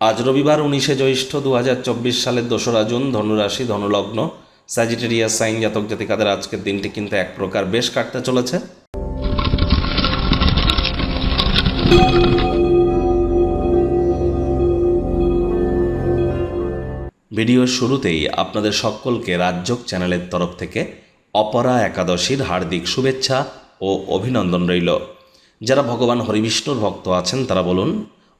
আজ রবিবার উনিশে জ্যৈষ্ঠ দু হাজার চব্বিশ সালের দোসরা জুন, ধনুরাশি, ধনুলগ্ন স্যাজিটেরিয়াস সাইন জাতক জাতিকাদের আজকের দিনটি কিন্তু এক প্রকার বেশ কাটতে চলেছে। ভিডিওর শুরুতেই আপনাদের সকলকে রাজ্যক চ্যানেলের তরফ থেকে অপরা একাদশীর হার্দিক শুভেচ্ছা ও অভিনন্দন রইল। যারা ভগবান হরিবিষ্ণুর ভক্ত আছেন, তারা বলুন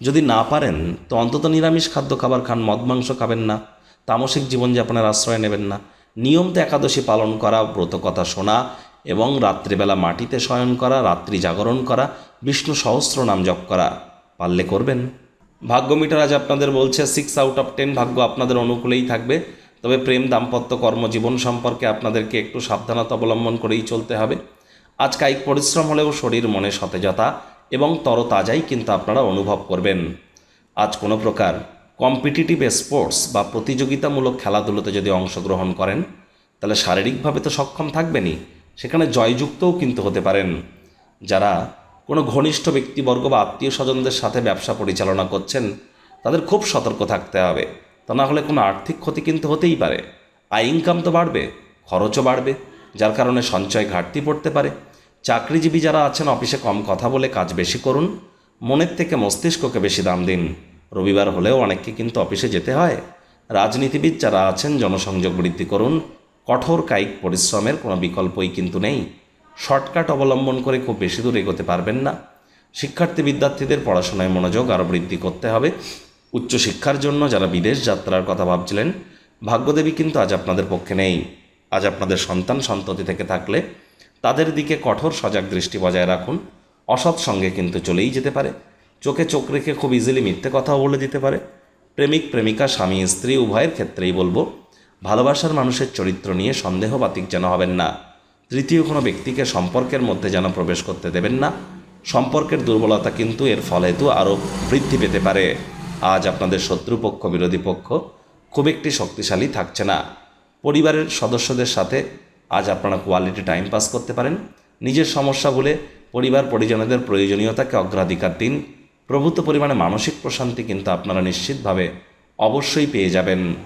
যদি না পারেন, তো অন্তত নিরামিষ খাদ্য খাবার খান, মদ, মাংস খাবেন না, তামসিক জীবনযাপনের আশ্রয় নেবেন না। নিয়ম তো একাদশী পালন করা, ব্রত কথা শোনা এবং রাত্রিবেলা মাটিতে শয়ন করা, রাত্রি জাগরণ করা, বিষ্ণু সহস্র নাম জপ করা, পারলে করবেন। ভাগ্য মিটার আজ আপনাদের বলছে সিক্স আউট অফ টেন ভাগ্য আপনাদের অনুকূলেই থাকবে। তবে প্রেম, দাম্পত্য কর্মজীবন সম্পর্কে আপনাদেরকে একটু সাবধানতা অবলম্বন করেই চলতে হবে। আজ কায়িক পরিশ্রম হলেও শরীর, মনে সতেজতা এবং তরতাজাই কিন্তু আপনারা অনুভব করবেন। আজ কোনো প্রকার কম্পিটিটিভ স্পোর্টস বা প্রতিযোগিতামূলক খেলাধুলোতে যদি অংশগ্রহণ করেন, তাহলে শারীরিকভাবে তো সক্ষম থাকবেনই। সেখানে জয়যুক্তও কিন্তু হতে পারেন। যারা কোনো ঘনিষ্ঠ ব্যক্তিবর্গ বা আত্মীয় স্বজনদের সাথে ব্যবসা পরিচালনা করছেন, তাদের খুব সতর্ক থাকতে হবে। তা না হলে কোনো আর্থিক ক্ষতি কিন্তু হতেই পারে। আয় ইনকাম তো বাড়বে, খরচও বাড়বে, যার কারণে সঞ্চয় ঘাটতি পড়তে পারে। চাকরিজীবী যারা আছেন, অফিসে কম কথা বলে কাজ বেশি করুন। মনের থেকে মস্তিষ্ককে বেশি দাম দিন। রবিবার হলেও অনেককে কিন্তু অফিসে যেতে হয়। রাজনীতিবিদ যারা আছেন, জনসংযোগ বৃদ্ধি করুন। কঠোর কায়িক পরিশ্রমের কোনো বিকল্পই কিন্তু নেই। শর্টকাট অবলম্বন করে খুব বেশি দূর এগোতে পারবেন না। শিক্ষার্থী বিদ্যার্থীদের পড়াশোনায় মনোযোগ আরও বৃদ্ধি করতে হবে। উচ্চশিক্ষার জন্য যারা বিদেশ যাত্রার কথা ভাবছিলেন, ভাগ্যদেবী কিন্তু আজ আপনাদের পক্ষে নেই। আজ আপনাদের সন্তান সন্ততি থেকে থাকলে তাদের দিকে কঠোর সজাগ দৃষ্টি বজায় রাখুন। অসৎ সঙ্গে কিন্তু চলেই যেতে পারে। চোখে চোখ রেখে খুব ইজিলি মিথ্যে কথাও বলে দিতে পারে। প্রেমিক, প্রেমিকা, স্বামী, স্ত্রী, উভয়ের ক্ষেত্রেই বলব, ভালোবাসার মানুষের চরিত্র নিয়ে সন্দেহবাতিক যেন হবেন না। তৃতীয়, কোনো ব্যক্তিকে সম্পর্কের মধ্যে যেন প্রবেশ করতে দেবেন না। সম্পর্কের দুর্বলতা কিন্তু এর ফলেতু আরও বৃদ্ধি পেতে পারে। আজ আপনাদের শত্রুপক্ষ, বিরোধী পক্ষ খুব একটি শক্তিশালী থাকছে না। পরিবারের সদস্যদের সাথে আজ আপনারা কোয়ালিটি টাইম পাস করতে পারেন। নিজের সমস্যা বলে পরিবার, পরিজনদের প্রয়োজনীয়তাকে অগ্রাধিকার দিন। প্রভূত পরিমাণে মানসিক প্রশান্তি কিন্তু আপনারা নিশ্চিতভাবে অবশ্যই পেয়ে যাবেন।